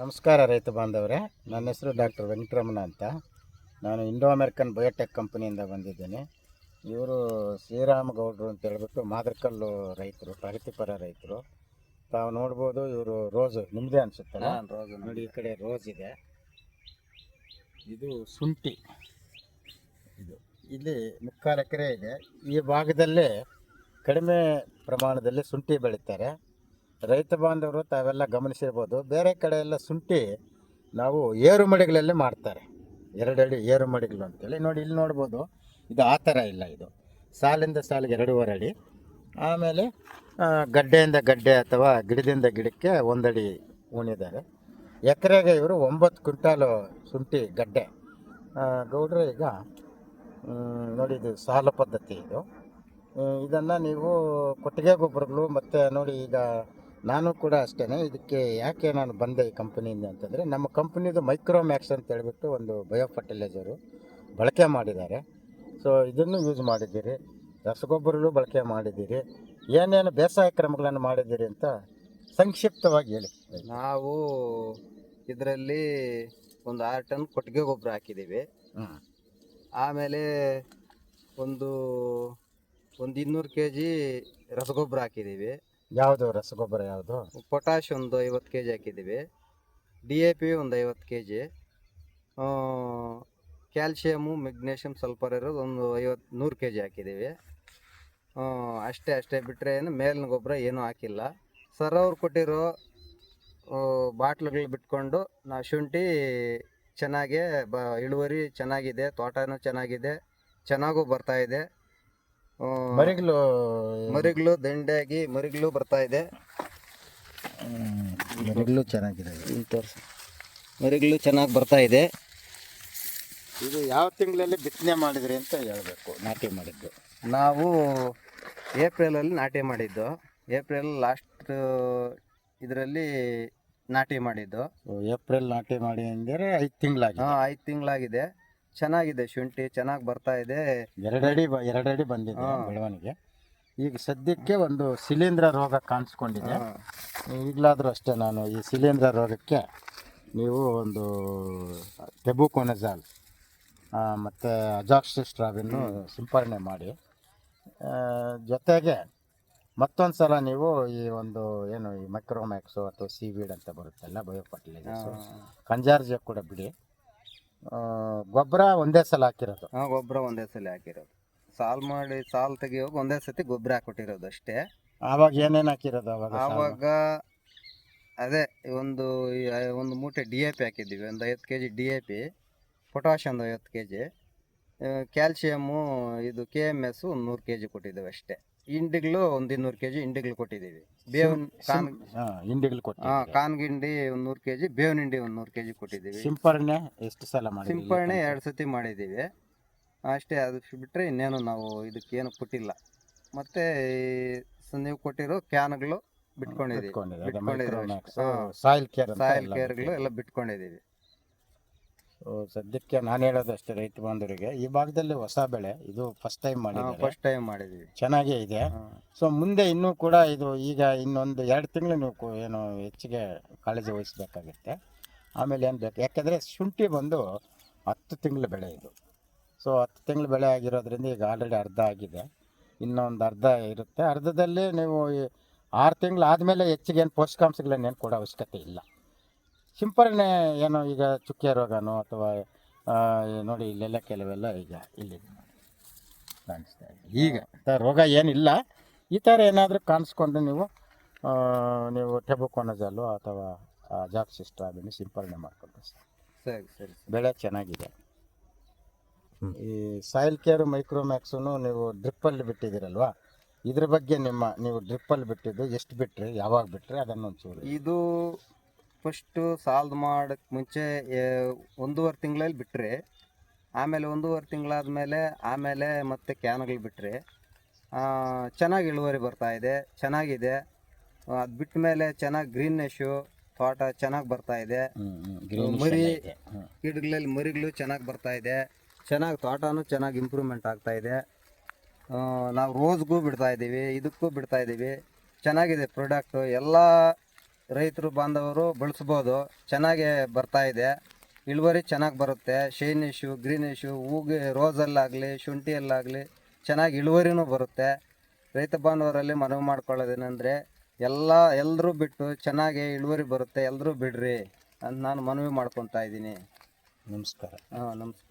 ನಮಸ್ಕಾರ ರೈತ ಬಾಂಧವರೇ. ನನ್ನ ಹೆಸರು ಡಾಕ್ಟರ್ ವೆಂಕಟರಮಣ ಅಂತ. ನಾನು ಇಂಡೋ ಅಮೆರಿಕನ್ ಬಯೋಟೆಕ್ ಕಂಪನಿಯಿಂದ ಬಂದಿದ್ದೇನೆ. ಇವರು ಶ್ರೀರಾಮ ಗೌಡ್ರು ಅಂತ ಹೇಳ್ಬಿಟ್ಟು ಮಾದರ್ಕಲ್ಲು ರೈತರು ಪ್ರಗತಿಪರ ರೈತರು. ತಾವು ನೋಡ್ಬೋದು ಇವರು ರೋಸು ನಿಮ್ಮದೇ ಅನಿಸುತ್ತಲ್ಲ? ನೋಡಿ ಈ ಕಡೆ ರೋಸ್ ಇದೆ. ಇದು ಶುಂಠಿ. ಇದು ಇಲ್ಲಿ ಮುಕ್ಕಾಲು ಎಕರೆ ಇದೆ. ಈ ಭಾಗದಲ್ಲೇ ಕಡಿಮೆ ಪ್ರಮಾಣದಲ್ಲಿ ಶುಂಠಿ ಬೆಳೀತಾರೆ. ರೈತ ಬಾಂಧವರು ತಾವೆಲ್ಲ ಗಮನಿಸಿರ್ಬೋದು. ಬೇರೆ ಕಡೆ ಎಲ್ಲ ಶುಂಠಿ ನಾವು ಏರು ಮಡಿಗಳಲ್ಲಿ ಮಾಡ್ತಾರೆ. ಎರಡಡಿ ಏರು ಮಡಿಗಳು ಅಂತೇಳಿ. ನೋಡಿ, ಇಲ್ಲಿ ನೋಡ್ಬೋದು. ಇದು ಆ ಥರ ಇಲ್ಲ ಇದು. ಸಾಲಿಂದ ಸಾಲಿಗೆ ಎರಡೂವರೆ ಅಡಿ. ಆಮೇಲೆ ಗಡ್ಡೆಯಿಂದ ಗಡ್ಡೆ ಅಥವಾ ಗಿಡದಿಂದ ಗಿಡಕ್ಕೆ ಒಂದಡಿ ಉಣಿದ್ದಾರೆ. ಎಕರೆಗೆ ಇವರು ಒಂಬತ್ತು ಕ್ವಿಂಟಾಲು ಶುಂಠಿ ಗಡ್ಡೆ. ಗೌಡ್ರೆ, ಈಗ ನೋಡಿ, ಇದು ಸಾಲ ಪದ್ಧತಿ ಇದು. ಇದನ್ನು ನೀವು ಕೊಟ್ಟಿಗೆ ಗೊಬ್ಬರಗಳು ಮತ್ತು ನೋಡಿ, ಈಗ ನಾನು ಕೂಡ ಅಷ್ಟೇ ಇದಕ್ಕೆ ಯಾಕೆ ನಾನು ಬಂದೆ ಈ ಕಂಪನಿಯಿಂದ ಅಂತಂದರೆ ನಮ್ಮ ಕಂಪ್ನಿದು ಮೈಕ್ರೋಮ್ಯಾಕ್ಸ್ ಅಂತ ಹೇಳಿಬಿಟ್ಟು ಒಂದು ಬಯೋ ಫರ್ಟಿಲೈಸರು ಬಳಕೆ ಮಾಡಿದ್ದಾರೆ. ಸೊ ಇದನ್ನು ಯೂಸ್ ಮಾಡಿದ್ದೀರಿ. ರಸಗೊಬ್ಬರಗಳು ಬಳಕೆ ಮಾಡಿದ್ದೀರಿ. ಏನೇನು ಬೇಸಾಯ ಕ್ರಮಗಳನ್ನು ಮಾಡಿದ್ದೀರಿ ಅಂತ ಸಂಕ್ಷಿಪ್ತವಾಗಿ ಹೇಳಿ. ನಾವು ಇದರಲ್ಲಿ ಒಂದು ಆರು ಟನ್ ಕೊಟ್ಟಿಗೆ ಗೊಬ್ಬರ ಹಾಕಿದ್ದೀವಿ. ಆಮೇಲೆ ಒಂದು ಒಂದು ಇನ್ನೂರು ಕೆ ಜಿ ರಸಗೊಬ್ಬರ ಹಾಕಿದ್ದೀವಿ. ಯಾವುದು ರಸಗೊಬ್ಬರ ಯಾವುದು? ಪೊಟ್ಯಾಶ್ ಒಂದು ಐವತ್ತು ಕೆ ಜಿ ಹಾಕಿದ್ದೀವಿ. ಡಿ ಎ ಪಿ ಒಂದು ಐವತ್ತು K G calcium, magnesium, sulphur ಇರೋದು ಒಂದು ಐವತ್ತು ನೂರು ಕೆ ಜಿ ಹಾಕಿದ್ದೀವಿ ಅಷ್ಟೇ ಅಷ್ಟೇ ಬಿಟ್ಟರೆ ಏನು ಮೇಲಿನ ಗೊಬ್ಬರ ಏನೂ ಹಾಕಿಲ್ಲ. ಸರ್ ಅವ್ರು ಕೊಟ್ಟಿರೋ ಬಾಟ್ಲುಗಳು ಬಿಟ್ಕೊಂಡು ನಾವು ಶುಂಠಿ ಚೆನ್ನಾಗೇ ಬ, ಇಳುವರಿ ಚೆನ್ನಾಗಿದೆ, ತೋಟನೂ ಚೆನ್ನಾಗಿದೆ, ಚೆನ್ನಾಗೂ ಇದೆ. ಮರಿಗಳು ಮರಿಗಳು ದಂಡಾಗಿ ಮರಿಗಳು ಬರ್ತಾ ಇದೆ. ಮರಿಗಳು ಚೆನ್ನಾಗಿದೆ. ತೋರಿಸಿ. ಮರಿಗಳು ಚೆನ್ನಾಗಿ ಬರ್ತಾ ಇದೆ. ಇದು ಯಾವ ತಿಂಗಳಲ್ಲಿ ಬಿತ್ತನೆ ಮಾಡಿದ್ರಿ ಅಂತ ಹೇಳಬೇಕು ನಾಟಿ ಮಾಡಿದ್ದು. ನಾವು ಏಪ್ರಿಲಲ್ಲಿ ನಾಟಿ ಮಾಡಿದ್ದು. ಏಪ್ರಿಲ್ ಲಾಸ್ಟ್ ಇದರಲ್ಲಿ ನಾಟಿ ಮಾಡಿದ್ದು. ಏಪ್ರಿಲ್ ನಾಟಿ ಮಾಡಿ ಅಂದರೆ ಐದು ತಿಂಗಳಾಗಿ ಹಾಂ ಐದು ತಿಂಗಳಾಗಿದೆ. ಚೆನ್ನಾಗಿದೆ ಶುಂಠಿ ಚೆನ್ನಾಗಿ ಬರ್ತಾ ಇದೆ. ಎರಡಡಿ ಬ ಎರಡಡಿ ಬಂದಿದೆ ಬೆಳವಣಿಗೆ. ಈಗ ಸದ್ಯಕ್ಕೆ ಒಂದು ಶಿಲೀಂಧ್ರ ರೋಗ ಕಾಣಿಸ್ಕೊಂಡಿದೆ. ಈಗಲಾದರೂ ಅಷ್ಟೇ ನಾನು ಈ ಶಿಲೀಂಧ್ರ ರೋಗಕ್ಕೆ ನೀವು ಒಂದು ಟೆಬುಕೊನಜಾಲ್ ಮತ್ತು ಅಜಾಕ್ಸಿಸ್ಟ್ರಾಬಿನ್ನು ಸಿಂಪರಣೆ ಮಾಡಿ. ಆ, ಜೊತೆಗೆ ಮತ್ತೊಂದು ಸಲ ನೀವು ಈ ಒಂದು ಏನು ಈ ಮೈಕ್ರೋಮ್ಯಾಕ್ಸು ಅಥವಾ ಸೀವೀಡ್ ಅಂತ ಬರುತ್ತಲ್ಲ ಬಯೋ ಫರ್ಟಿಲೈಸರ್ಸು ಕಂಜಾರ್ಜಿಯ ಕೂಡ ಬಿಡಿ. ಗೊಬ್ಬರ ಒಂದೇ ಸಲ ಹಾಕಿರೋದು. ಹಾಂ ಗೊಬ್ಬರ ಒಂದೇ ಸಲ ಹಾಕಿರೋದು. ಸಾಲ್ ಮಾಡಿ ಸಾಲ್ ತೆಗಿಯೋವಾಗ ಒಂದೇ ಸತಿ ಗೊಬ್ಬರ ಹಾಕೊಟ್ಟಿರೋದು ಅಷ್ಟೇ. ಆವಾಗ ಏನೇನು ಹಾಕಿರೋದು ಅವಾಗ? ಆವಾಗ ಅದೇ ಒಂದು ಒಂದು ಮೂಟೆ ಡಿ ಎ ಪಿ ಹಾಕಿದ್ದೀವಿ. ಒಂದು ಐವತ್ತು K G D A P potash ಒಂದು ಐವತ್ತು ಕೆ ಜಿ ಕ್ಯಾಲ್ಶಿಯಮ್ಮು ಇದು ಕೆ ಎಂ ಎಸ್ಸು ಒಂದು ನೂರು ಕೆ ಜಿ ಕೊಟ್ಟಿದ್ದೇವೆ ಅಷ್ಟೇ. ಇಂಡಿಗಳು ಒಂದು ಇನ್ನೂರು ಕೆ ಜಿ ಹಿಂಡಿಗಳು ಕೊಟ್ಟಿದ್ದೀವಿ ಬೇವಿನ ಕಾನ್ ಹಿಂಡಿಗಳು ಕೊಟ್ಟು ಹಾಂ ಕಾನ್ಗಿಂಡಿ ಒಂದು ನೂರು ಕೆ ಜಿ ಬೇವಿನ ಹಿಂಡಿ ಒಂದು ನೂರು ಕೆ ಜಿ ಕೊಟ್ಟಿದ್ದೀವಿ. ಸಿಂಪರಣೆ ಎಷ್ಟು ಸಲ ಮಾಡಿ ಸಿಂಪರಣೆ ಎರಡು ಸತಿ ಮಾಡಿದ್ದೀವಿ. ಅಷ್ಟೇ ಅದು ಬಿಟ್ಟರೆ ಇನ್ನೇನು ನಾವು ಇದಕ್ಕೇನು ಕೊಟ್ಟಿಲ್ಲ. ಮತ್ತು ನೀವು ಕೊಟ್ಟಿರೋ ಕ್ಯಾನ್ಗಳು ಬಿಟ್ಕೊಂಡಿದ್ದೀವಿ. ಸಾಯಿಲ್ ಕೇರ್ ಸಾಯಿಲ್ ಕೇರ್ಗಳು ಎಲ್ಲ ಬಿಟ್ಕೊಂಡಿದ್ದೀವಿ. ಸದ್ಯಕ್ಕೆ ನಾನು ಹೇಳೋದಷ್ಟೇ ರೈತ ಬಾಂಧವರಿಗೆ ಈ ಭಾಗದಲ್ಲಿ ಹೊಸ ಬೆಳೆ ಇದು ಫಸ್ಟ್ ಟೈಮ್ ಮಾಡಿದ್ದಾರೆ. ಫಸ್ಟ್ ಟೈಮ್ ಮಾಡಿದ್ದೀವಿ. ಚೆನ್ನಾಗೇ ಇದೆ. ಸೊ ಮುಂದೆ ಇನ್ನೂ ಕೂಡ ಇದು ಈಗ ಇನ್ನೊಂದು ಎರಡು ತಿಂಗಳು ನೀವು ಕು- ಏನು ಹೆಚ್ಚಿಗೆ ಕಾಳಜಿ ವಹಿಸಬೇಕಾಗುತ್ತೆ. ಆಮೇಲೆ ಏನು ಬೇಕು? ಯಾಕೆಂದರೆ ಶುಂಠಿ ಬಂದು ಹತ್ತು ತಿಂಗಳು ಬೆಳೆ ಇದು. ಸೊ ಹತ್ತು ತಿಂಗಳು ಬೆಳೆ ಆಗಿರೋದ್ರಿಂದ ಈಗ ಆಲ್ರೆಡಿ ಅರ್ಧ ಆಗಿದೆ. ಇನ್ನೊಂದು ಅರ್ಧ ಇರುತ್ತೆ. ಅರ್ಧದಲ್ಲಿ ನೀವು ಈ ಆರು ತಿಂಗಳು ಆದಮೇಲೆ ಹೆಚ್ಚಿಗೆ ಏನು ಪೋಷಕಾಂಶಗಳನ್ನೇನು ಕೊಡೋ ಅವಶ್ಯಕತೆ ಇಲ್ಲ. ಸಿಂಪರಣೆ ಏನೋ ಈಗ ಚುಕ್ಕೆ ರೋಗನೋ ಅಥವಾ ನೋಡಿ ಇಲ್ಲೆಲ್ಲ ಕೆಲವೆಲ್ಲ ಈಗ ಇಲ್ಲಿ ಕಾಣಿಸ್ತಾ ಇದೆ. ಈಗ ರೋಗ ಏನಿಲ್ಲ. ಈ ಥರ ಏನಾದರೂ ಕಾಣಿಸ್ಕೊಂಡು ನೀವು ನೀವು ಟೆಬುಕೊನಜಾಲು ಅಥವಾ ಜಾಕ್ಸಿಸ್ಟ್ರಾಬಿನಿ ಸಿಂಪರಣೆ ಮಾಡ್ಕೊಂಡು ಸರಿ ಸರಿ ಬೆಳೆ ಚೆನ್ನಾಗಿದೆ. ಈ ಸಾಯಿಲ್ ಕೇರ್ ಮೈಕ್ರೋಮ್ಯಾಕ್ಸನ್ನು ನೀವು ಡ್ರಿಪ್ಪಲ್ಲಿ ಬಿಟ್ಟಿದ್ದೀರಲ್ವಾ? ಇದ್ರ ಬಗ್ಗೆ ನಿಮ್ಮ ನೀವು ಡ್ರಿಪ್ಪಲ್ಲಿ ಬಿಟ್ಟಿದ್ದು ಎಷ್ಟು ಬಿಟ್ರಿ ಯಾವಾಗ ಬಿಟ್ರಿ ಅದನ್ನು ಒಂಚೂರು ಇದು ಫಸ್ಟು ಸಾಲ್ದ್ ಮಾಡೋಕ್ಕೆ ಮುಂಚೆ ಒಂದೂವರೆ ತಿಂಗಳಲ್ಲಿ ಬಿಟ್ಟರೆ ಆಮೇಲೆ ಒಂದೂವರೆ ತಿಂಗಳಾದಮೇಲೆ ಆಮೇಲೆ ಮತ್ತೆ ಕ್ಯಾನ್ಗಳು ಬಿಟ್ಟರೆ ಚೆನ್ನಾಗಿ ಇಳುವರಿ ಬರ್ತಾಯಿದೆ ಚೆನ್ನಾಗಿದೆ. ಅದು ಬಿಟ್ಟ ಮೇಲೆ ಚೆನ್ನಾಗಿ ಗ್ರೀನ್ನೆಶು ತೋಟ ಚೆನ್ನಾಗಿ ಬರ್ತಾ ಇದೆ. ಹ್ಮ್, ಹ್ಮ್, ಮರಿ. ಗಿಡಗಳಲ್ಲಿ ಮರಿಗಳು ಚೆನ್ನಾಗಿ ಬರ್ತಾ ಇದೆ. ಚೆನ್ನಾಗಿ ತೋಟನೂ ಚೆನ್ನಾಗಿ ಇಂಪ್ರೂವ್ಮೆಂಟ್ ಆಗ್ತಾ ಇದೆ. ನಾವು ರೋಸ್ಗೂ ಬಿಡ್ತಾ ಇದ್ದೀವಿ ಇದಕ್ಕೂ ಬಿಡ್ತಾ ಇದ್ದೀವಿ ಚೆನ್ನಾಗಿದೆ ಪ್ರಾಡಕ್ಟು. ಎಲ್ಲ ರೈತರು ಬಾಂಧವರು ಬಳಸ್ಬೋದು. ಚೆನ್ನಾಗಿ ಬರ್ತಾ ಇದೆ. ಇಳುವರಿ ಚೆನ್ನಾಗಿ ಬರುತ್ತೆ. ಶೈನಿಶು ಗ್ರೀನಿಶು ಹೂಗೆ ರೋಸಲ್ಲಾಗಲಿ ಶುಂಠಿಯಲ್ಲಾಗಲಿ ಚೆನ್ನಾಗಿ ಇಳುವರಿನೂ ಬರುತ್ತೆ. ರೈತ ಬಾಂಧವರಲ್ಲಿ ಮನವಿ ಮಾಡ್ಕೊಳ್ಳೋದೇನೆಂದರೆ ಎಲ್ಲ ಎಲ್ಲರೂ ಬಿಟ್ಟು ಚೆನ್ನಾಗಿ ಇಳುವರಿ ಬರುತ್ತೆ. ಎಲ್ಲರೂ ಬಿಡ್ರಿ ಅಂತ ನಾನು ಮನವಿ ಮಾಡ್ಕೊತಾ ಇದ್ದೀನಿ. ನಮಸ್ಕಾರ. ಹಾಂ ನಮಸ್ಕಾರ.